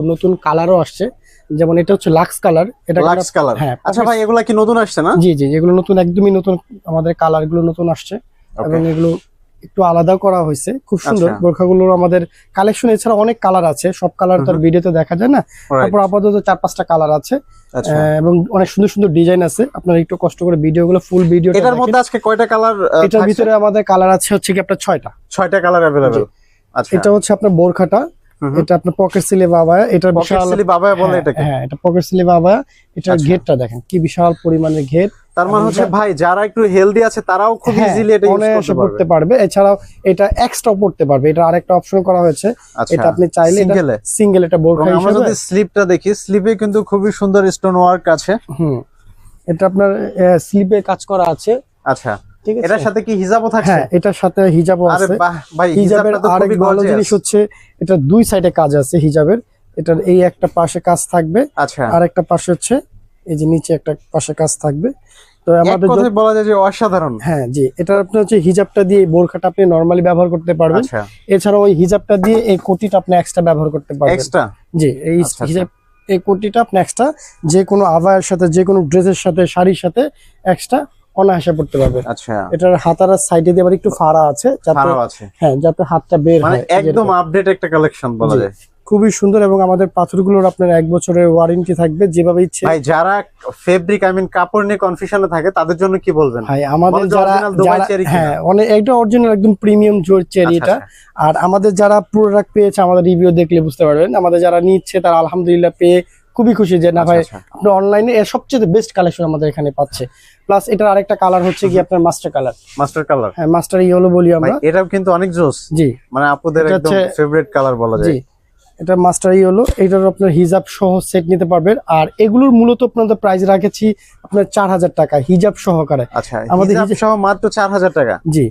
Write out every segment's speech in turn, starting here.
নতুন কালারও আসছে। যেমন এটা হচ্ছে লাক্স কালার। এটা লাক্স কালার হ্যাঁ আচ্ছা ভাই এগুলা কি নতুন আসছে না? জি জি এগুলো নতুন একদমই নতুন আমাদের কালারগুলো নতুন আসছে। এবং এগুলো একটু আলাদা করা হয়েছে। খুব সুন্দর। আচ্ছা। বোরখাগুলোর আমাদের কালেকশন এছাড়া অনেক কালার আছে। সব কালার তো ভিডিওতে দেখা যায় না। তারপর আপাতত চার পাঁচটা কালার আছে। আচ্ছা। এবং অনেক সুন্দর সুন্দর ডিজাইন আছে। আপনারা একটু কষ্ট করে ভিডিওগুলো ফুল ভিডিও এটার মধ্যে আজকে কয়টা কালার এটার ভিতরে আমাদের কালার আছে হচ্ছে কি আপনার ছয়টা। ছয়টা কালার অ্যাভেলেবেল আচ্ছা। এটা হচ্ছে আপনার বোরখাটা। এটা আপনার পকেট সিলে বাবা এটা বিশাল বাবা বলে হ্যাঁ, এটাকে? হ্যাঁ এটা পকেট সিলে বাবা আচ্ছা। ঘেরটা দেখেন কি বিশাল পরিমাণের ঘের তার মানে হচ্ছে ভাই যারা একটু হেলদি আছে তারাও খুব হ্যাঁ, ইজিলি এটা ইউজ করতে পারবে। এছাড়াও এটা এক্সট্রা পড়তে পারবে। এটা আরেকটা অপশন করা হয়েছে। আচ্ছা। এটা আপনি চাইলে এটা সিঙ্গেল এটা বোরখা আমরা যদি স্লিপটা দেখি স্লিপে কিন্তু খুবই সুন্দর স্টোন ওয়ার্ক আছে। হুম। এটা আপনার স্লিপে কাজ করা আছে। আচ্ছা। ঠিক আছে? এটার সাথে কি হিজাবও থাকছে? হ্যাঁ এটার সাথে হিজাবও আছে। ভাই হিজাবের হিজাবটা আরেক ভালো জিনিস হচ্ছে এটা দুই সাইডে কাজ আছে হিজাবের। এটার এই একটা পাশে কাজ থাকবে আচ্ছা। আর একটা পাশে হচ্ছে এই যে নিচে একটা পাশে কাজ থাকবে। তো আমাদের কথায় বলা যায় যে অসাধারণ। হ্যাঁ জি এটা আপনি হচ্ছে হিজাবটা দিয়ে বোরখাটা আপনি নরমালি ব্যবহার করতে পারবেন। আচ্ছা। এছাড়া ওই হিজাবটা দিয়ে এই কোটিটা আপনি এক্সট্রা ব্যবহার করতে পারবেন। এক্সট্রা জি এই আচ্ছা। হিজাব এই কোটিটা আপনি এক্সট্রা যে কোনো আভায়ের সাথে যে কোনো ড্রেসের সাথে শাড়ির সাথে এক্সট্রা অনায়াসে পড়তে পারবেন আচ্ছা। এটার হাতার সাইডে দিয়ে আবার একটু ফাড়া আছে যাতে আছে। হ্যাঁ যাতে হাতটা বের মানে হয়। একদম আপডেট একটা কালেকশন বলা যায়। খুবই সুন্দর এবং আমাদের পাথরগুলোর আপনার এক বছরের ওয়ারেন্টি থাকবে যেভাবে ইচ্ছে। ভাই যারা ফেব্রিক আই মিন কাপড় নিয়ে কনফিউশনে থাকে তাদের জন্য কি বলবেন? ভাই আমাদের যারা হ্যাঁ অনেক এটা অরিজিনাল একদম প্রিমিয়াম জোর চেরি আচ্ছা, এটা। আর আমাদের যারা প্রোডাক্ট পেয়েছে আমাদের রিভিউ দেখলে বুঝতে পারবেন। আমাদের যারা নিচ্ছে তারা আলহামদুলিল্লাহ পেয়ে খুবই খুশি যে না আচ্ছা, ভাই আচ্ছা। আপনি অনলাইনে এর সবচেয়ে বেস্ট কালেকশন আমাদের এখানে পাচ্ছে। প্লাস এটার আরেকটা কালার হচ্ছে কি আপনার মাস্টার কালার মাস্টার কালার হ্যাঁ মাস্টার ইয়েলো বলি আমরা। এটাও কিন্তু অনেক জোস। জি। মানে আপুদের একদম ফেভারিট কালার বলা যায়। জি। এটা মাস্টার ইয়েলো এটার আপনার হিজাব সহ সেট নিতে পারবেন। আর এগুলোর মূলত আপনাদের প্রাইস রাখেছি আপনার চার হাজার টাকা হিজাব সহকারে। আচ্ছা আমাদের হিজাব সহ মাত্র চার হাজার টাকা? জি।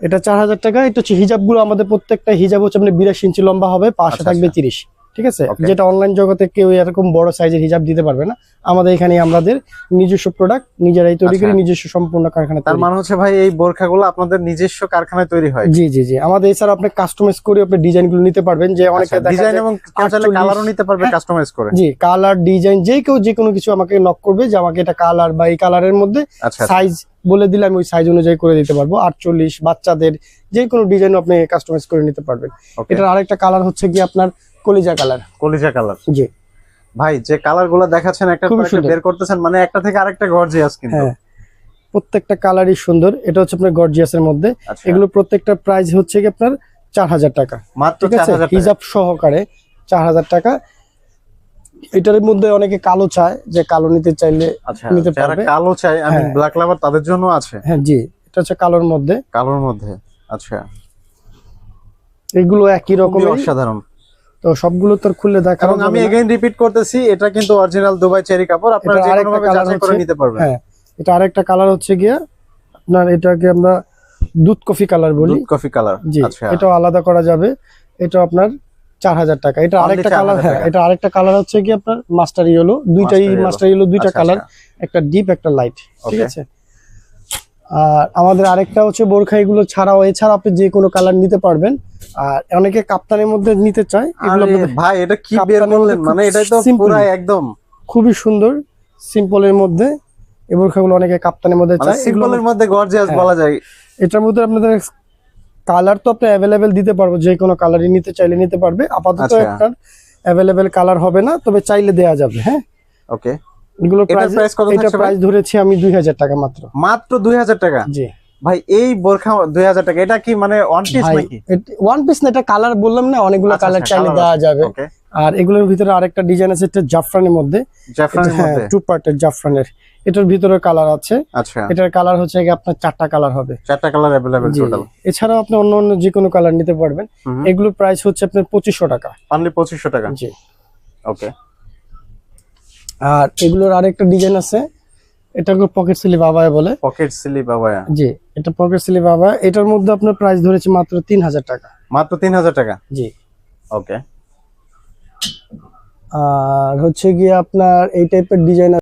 এটা চার হাজার টাকা এটা হচ্ছে হিজাবগুলো আমাদের প্রত্যেকটা হিজাব হচ্ছে আপনার বিরাশি ইঞ্চি লম্বা হবে পাশে আচ্ছা, থাকবে আচ্ছা। তিরিশ। ঠিক আছে. যেটা অনলাইন জগতে কেউ এরকম বড় সাইজের হিজাব দিতে পারবে না। আমাদের এখানে আমাদের নিজস্ব প্রোডাক্ট নিজেরাই তৈরি করি আচ্ছা। নিজস্ব সম্পূর্ণ কারখানা তার মানে হচ্ছে ভাই এই বোরখাগুলো আপনাদের নিজস্ব কারখানায় তৈরি হয়। জি জি জি। আমাদের এছাড়া আপনি কাস্টমাইজ করে আপনি ডিজাইনগুলো নিতে পারবেন। যে অনেকে ডিজাইন এবং চাইলে 48 কালারও নিতে পারবে হ্যাঁ। কাস্টমাইজ করে। জি কালার ডিজাইন যে কেউ যে কোনো কিছু আমাকে নক করবে যে আমাকে এটা কালার বা এই কালারের মধ্যে আচ্ছা সাইজ বলে দিলে আমি ওই সাইজ অনুযায়ী করে দিতে পারব। আটচল্লিশ বাচ্চাদের যে কোনো ডিজাইন আপনি কাস্টমাইজ করে নিতে পারবেন। এটার আরেকটা কালার হচ্ছে কি আপনার কলিজা কালার। কলিজা কালার। জি। ভাই যে কালারগুলো দেখাচ্ছেন একটা বের করতেছেন মানে একটা থেকে আরেকটা গর্জিয়াস কিন্তু। হ্যাঁ। প্রত্যেকটা কালারই সুন্দর। এটা হচ্ছে আপনার গর্জিয়াসের মধ্যে। আচ্ছা। এগুলো প্রত্যেকটা প্রাইস হচ্ছে কি আপনার চার হাজার টাকা। মাত্র হিজাব সহকারে চার হাজার টাকা। এটার মধ্যে অনেকে কালো চায় যে কালো নিতে চাইলে আচ্ছা নিতে যারা পারবে। কালো চাই আমি। ব্ল্যাক লাভার তাদের জন্য আছে? হ্যাঁ জি। এটা হচ্ছে কালোর মধ্যে। কালোর মধ্যে আচ্ছা। এগুলো একই রকমের অসাধারণ। তো সবগুলো তো খুলে দেখা এবং আমি এগেইন রিপিট করতেছি এটা কিন্তু অরিজিনাল দুবাই চেরি কাপড় আপনারা যে কোনো ভাবে যাচাই করে নিতে পারবেন। হ্যাঁ এটা আরেকটা কালার হচ্ছে গিয়া আপনার এটাকে আমরা দুধ কফি কালার বলি। দুধ কফি কালার জি আচ্ছা। এটাও আলাদা করা যাবে। এটা আপনার চার হাজার টাকা। এটা আরেকটা কালার হ্যাঁ এটা আরেকটা কালার হচ্ছে কি আপনার মাস্টার ইয়েলো দুইটাই মাস্টার ইয়েলো দুইটা আচ্ছা, কালার আচ্ছা। একটা ডিপ একটা লাইট ঠিক আছে? আর আমাদের আরেকটা হচ্ছে বোরখা এগুলো ছাড়াও এছাড়া আপনি যে কোনো কালার নিতে পারবেন। আর অনেকে কাপ্তানের মধ্যে নিতে চায় ভাই এটা কি বের করলেন? মানে এটাই তো পুরো একদম। খুবই সুন্দর সিম্পলের মধ্যে। এই বোরখাগুলো অনেকে কাপ্তানের মধ্যে মানে চায় সিম্পলের মধ্যে গর্জিয়াস। বলা যায়। এটার মধ্যে আপনাদের কালার তো আপনি অ্যাভেলেবেল দিতে পারব যে কোনো কালারই নিতে চাইলে নিতে পারবে। আপাতত আচ্ছা। আপনার অ্যাভেলেবেল কালার হবে না তবে চাইলে দেয়া যাবে হ্যাঁ। ওকে এগুলো প্রাইস কত এটা প্রাইস ধরেছি আমি দুই হাজার টাকা মাত্র। মাত্র দুই হাজার টাকা? জি। ভাই এই বোরখা দুই হাজার টাকা। এটা কি মানে ওয়ান পিস নাকি? ওয়ান পিস না এটা কালার বললাম না অনেকগুলো আচ্ছা, কালার আচ্ছা, চাইলে দেওয়া যাবে। আর এগুলোর ভিতরে আরেকটা ডিজাইন আছে এটা জাফরানের মধ্যে। জাফরানের হ্যাঁ মধ্যে? টু পার্টের জাফরানের। এটার ভিতরে কালার আছে। আচ্ছা। এটার কালার হচ্ছে কি আপনার চারটা কালার হবে। চারটা কালার টোটাল এছাড়াও আপনি অন্য অন্য যে কোনো কালার নিতে পারবেন। এগুলোর প্রাইস হচ্ছে আপনার পঁচিশশো টাকা। অনলি পঁচিশশো টাকা? জি। ওকে আর এগুলোর আরেকটা ডিজাইন আছে এটাকে পকেট সিলি বাবায় বলে। পকেট সিলি বাবা জি এটা পকেট সিলি বাবা এটার মধ্যে আপনার প্রাইস ধরেছে মাত্র তিন হাজার টাকা। মাত্র তিন হাজার টাকা? জি। ওকে আর হচ্ছে গিয়ে আপনার এই টাইপের ডিজাইন